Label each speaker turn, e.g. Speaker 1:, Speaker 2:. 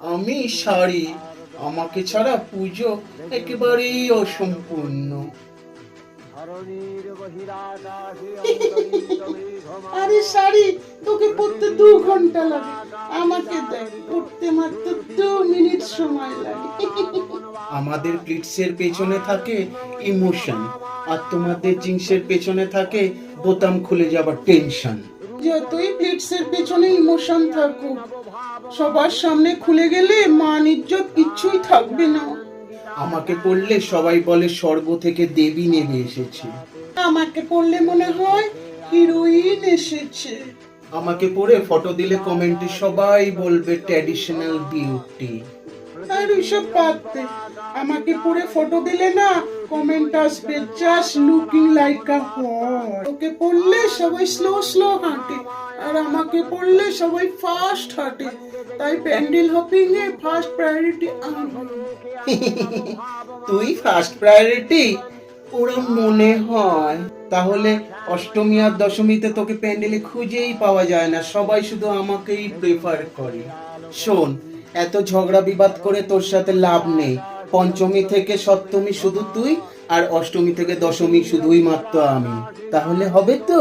Speaker 1: আমি শাড়ি আমাকে ছাড়া পুজো একেবারেই অসম্পূর্ণ।
Speaker 2: আরে শাড়ি তোকে পড়তে দু ঘণ্টা লাগে। আমাকে দেখ পড়তে মাত্র দু মিনিট সময় লাগে।
Speaker 1: আমাদের প্লিটসের পেছনে থাকে ইমোশন আর তোমাদের জিন্সের পেছনে থাকে বোতাম খুলে যাবার টেনশন।
Speaker 2: যতই ফিটসের পেছনে ইমোশন থাকুক। সবার সামনে খুলে গেলে মান ইজ্জত কিচ্ছুই থাকবে না।
Speaker 1: আমাকে পড়লে সবাই বলে স্বর্গ থেকে দেবী নেমে এসেছে।
Speaker 2: আমাকে পড়লে মনে হয় হিরোইন এসেছে।
Speaker 1: আমাকে পড়ে ফটো দিলে কমেন্টে সবাই বলবে ট্র্যাডিশনাল বিউটি
Speaker 2: আর ওইসব দে। আমাকে পরে ফটো দিলে না কমেন্ট আসবে just looking like a hot okay পড়লে সবাই স্লো স্লো হাঁটে, আর আমাকে পড়লে সবাই ফাস্ট হাঁটে। তাই প্যান্ডেল হপিং এ ফার্স্ট প্রায়োরিটি
Speaker 1: তুই ফার্স্ট প্রায়োরিটি ওরা মনে হয়। তাহলে অষ্টমী আর দশমীতে তোকে প্যান্ডেলে খুঁজেই পাওয়া যায় না, সবাই শুধু আমাকেই প্রেফার করে। শোন এত ঝগড়া বিবাদ করে তোর সাথে লাভ নেই। পঞ্চমী থেকে সপ্তমী শুধু তুই আর অষ্টমী থেকে দশমী শুধুই মাত্র আমি। তাহলে হবে তো?